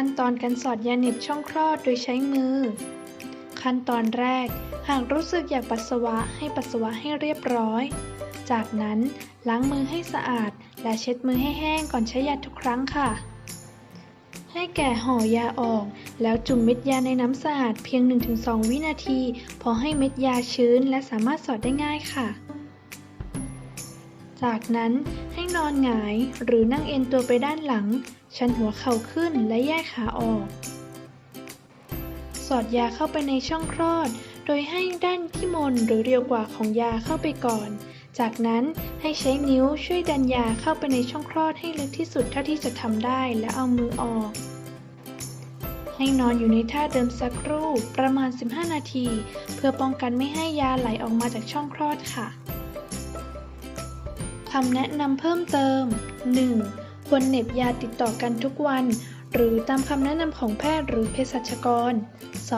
ขั้นตอนการสอดยาเหน็บช่องคลอดโดยใช้มือ ขั้นตอนแรก หากรู้สึกอยากปัสสาวะให้ปัสสาวะให้เรียบร้อย จากนั้นล้างมือให้สะอาด และเช็ดมือให้แห้งก่อนใช้ยาทุกครั้งค่ะ ให้แกะห่อยาออก แล้วจุ่มเม็ดยาในน้ำสะอาดเพียง 1-2 วินาที พอให้เม็ดยาชื้นและสามารถสอดได้ง่ายค่ะ จากนั้นให้นอนหงายหรือนั่งเอนตัวไปด้านหลัง ชันหัวเข่าขึ้นและแยกขาออก สอดยาเข้าไปในช่องคลอด โดยให้ด้านที่มนหรือเรียวกว่าของยาเข้าไปก่อน จากนั้นให้ใช้นิ้วช่วยดันยาเข้าไปในช่องคลอดให้ลึกที่สุดเท่าที่จะทำได้และเอามือออก ให้นอนอยู่ในท่าเดิมสักครู่ประมาณ 15 นาที เพื่อป้องกันไม่ให้ยาไหลออกมาจากช่องคลอดค่ะ คำแนะนำเพิ่มเติม 1. ควรเหน็บยาติดต่อกันทุกวัน หรือตามคำแนะนำของแพทย์หรือเภสัชกร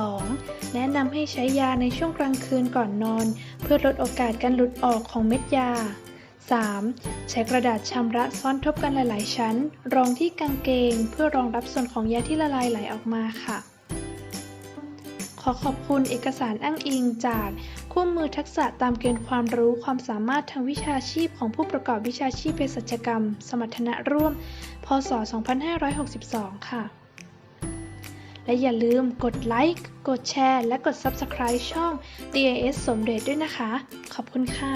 2. แนะนำให้ใช้ยาในช่วงกลางคืนก่อนนอน เพื่อลดโอกาสการหลุดออกของเม็ดยา 3. ใช้กระดาษชำระซ้อนทบกันหลาย ๆ ชั้น รองที่กางเกง เพื่อรองรับส่วนของยาที่ละลายไหลออกมาค่ะ ขอขอบคุณเอกสารอ้างอิงจาก คู่มือทักษะตามเกณฑ์ความรู้ความสามารถทางวิชาชีพของผู้ประกอบวิชาชีพเภสัชกรรม สมรรถนะร่วม พศ 2562 ค่ะ และอย่าลืมกดไลค์ กดแชร์ และกด Subscribe ช่อง DAS สมเด็จด้วยนะคะ ขอบคุณค่ะ